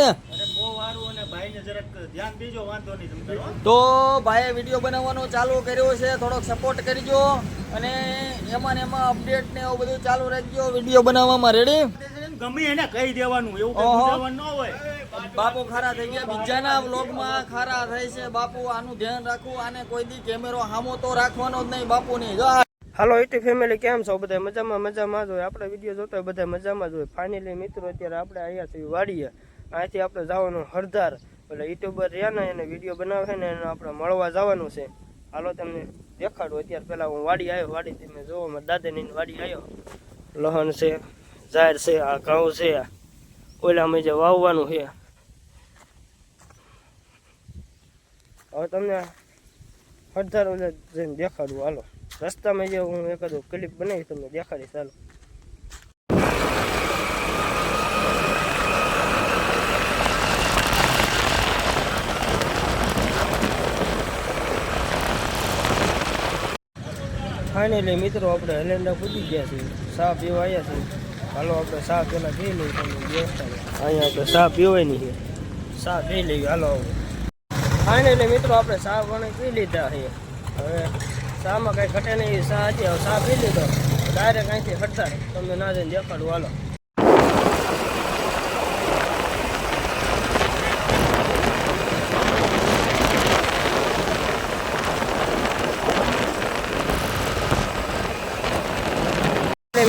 ને? તો ભાઈએ વીડિયો બનાવવાનો ચાલુ કર્યો છે થોડોક સપોર્ટ કરજો અને એમાં ને એમાં અપડેટ ને એવું બધું ચાલુ રાખજો વીડિયો બનાવવામાં રેડી ગમે એને કહી દેવાનું એવું ન હોય. બાપુ ખારા થઈ ગયા બીજાના વ્લોગમાં ખારા થાય છે બાપુ આનું ધ્યાન રાખવું આને કોઈ દી કેમેરો હામો તો રાખવાનો જ નહીં બાપુની. જો હાલો યુટ્યુબ ફેમિલી કેમ છો બધા? મજામાં મજામાં જ હોય. આપણે વીડિયો જોતા હોય બધા મજામાં જ હોય. ફાઇનલી મિત્રો અત્યારે આપણે અહીંયા થી વાડીએ. અહીંયાથી આપણે જવાનું હરધાર. એટલે યુટ્યુબર રહ્યા ને, એને વીડિયો બનાવે ને, એને આપણે મળવા જવાનું છે. હાલો તમને દેખાડું. અત્યારે પહેલા હું વાડી આવ્યો. વાડી તમે જોવો, મારા દાદાની વાડી આવ્યો. લહણ છે ઝાર છે, આ ઘઉં છે ઓલામાં જે વાવવાનું છે. હવે તમને હરદાર ઓલા જઈને દેખાડું. હાલો. રસ્તામાં જે હું એકાદું ક્લિપ બનાવી, તમને દેખાડીશ. ચાલો ફાઇનલી મિત્રો આપણે હલેન્ડા પૂજી ગયા છીએ. ચા પીવા આવ્યા છીએ. હાલો આપણે ચા પેલા પી લઈએ તમને વ્યવસ્થા. અહીંયા આપણે ચા પીવાની છે. ચા પી લઈએ, હાલો ફાઇનલી મિત્રો આપણે ચા પાણી પી લીધા છે. હવે ચામાં કાંઈ ઘટે નહીં, ચા હતી, હવે ચા પી લીધો. ડાયરેક્ટ અહીંથી હટતા તમને ના જઈને દેખાડું, હાલો.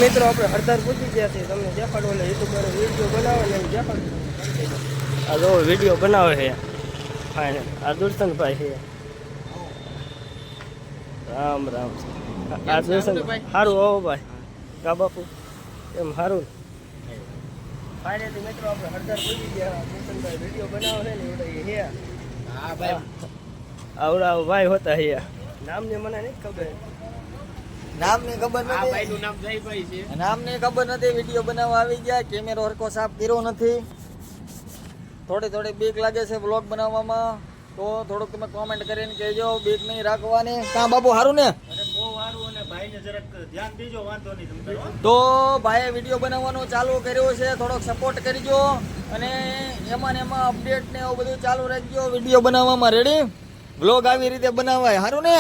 મિત્રો આપણે હળદર પૂછી ગયા છીએ. તમને દેખાડો એટલે યુટ્યુબર વીડિયો બનાવે ને દેખાડો. આ જો વીડિયો બનાવે છે. ફાઇનલ. આ દુર્શનભાઈ છે. રામ રામ. આ દુર્શન સારું આવો ભાઈ. કા બાપુ? એમ સારું ફાઇનલી મિત્રો આપણે હળદર પૂછી ગયા. દુર્શનભાઈ વીડિયો બનાવે ને એવું હે હા ભાઈ. આવડા ભાઈ હોતા હે નામને મને નહીં ખબર. નામની ખબર નથી. નામ જયભાઈ છે. ખબર નથી વીડિયો બનાવવા આવી ગયા કેમેરો હરકો સાફ કર્યો નથી. થોડી થોડી બીક લાગે છે બ્લોગ બનાવવામાં. તો થોડુંક તમે કોમેન્ટ કરીને કહેજો બીક નહીં રાખવાની. કાં બાબુ સારું ને? તો ભાઈએ વીડિયો બનાવવાનો ચાલુ કર્યો છે થોડોક સપોર્ટ કરજો. અને એમાં ને એમાં અપડેટ ને એવું બધું ચાલુ રાખજો વીડિયો બનાવવામાં રેડી બ્લોગ આવી રીતે બનાવાય. સારું ને?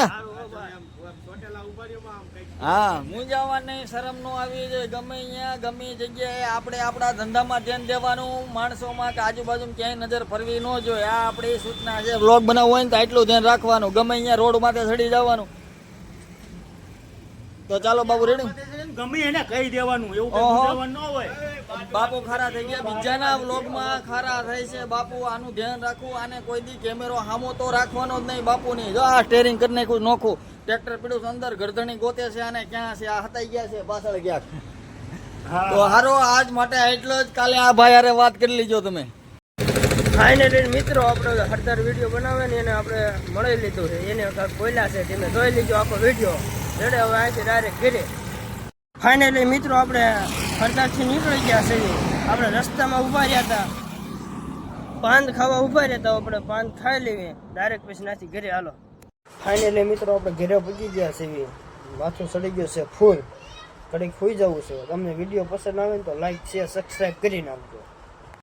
હા. મૂંઝાવા નહીં, શરમ નો આવી જાય. ગમે અહીંયા ગમે જગ્યાએ આપણે આપણા ધંધામાં ધ્યાન દેવાનું. માણસોમાં કે આજુબાજુ ક્યાંય નજર ફરવી ન જોઈએ. આ આપણી સૂચના છે બ્લોગ બનાવવું હોય ને તો આટલું ધ્યાન રાખવાનું. ગમે અહીંયા રોડ માથે ચડી જવાનું. તો ચાલો બાબુ રેડી. ગમે એને કહી દેવાનું એવું ઓહો. ન હોય. બાપુ ખારા થઈ ગયા. બીજાના વ્લોગમાં ખારા થાય છે. બાપુ આનું ધ્યાન રાખવું આને કોઈ દી કેમેરો હામો તો રાખવાનો જ નહીં બાપુની. જો આ સ્ટેરિંગ કરી કોઈ નોખું. ટ્રેક્ટર પીડું અંદર ગરધણી ગોતે છે અને ક્યાં છે? આ હતાઈ ગયા છે પાછળ ગયા તો હારો આજ માટે એટલો જ. કાલે આ ભાઈ હારે વાત કરી લીજો તમે. ફાઇનલી મિત્રો આપણે હળદર વીડિયો બનાવે ને એને આપણે મળી લીધું છે. એને કોયલા બોલ્યા છે તમે જોઈ લીધો આખો વીડિયો. રેડે હવે અહીંથી ડાયરેક્ટ ઘરે. ફાઇનલી મિત્રો આપણે ફરતાથી નીકળી ગયા છે આપણે રસ્તામાં ઊભા રહ્યા હતા. પાન ખાવા ઊભા રહ્યા હતા, આપણે પાન ખાઈ લેવી. ડાયરેક્ટ પછી નાથી ઘરે હાલો. ફાઇનલી મિત્રો આપણે ઘરે પૂગી ગયા છે માથું સડી ગયું છે ફૂલ. ઘડીક ખોઈ જવું છે. તમને વીડિયો પસંદ આવે ને તો લાઈક શેર સબસ્ક્રાઈબ કરી નાખજો.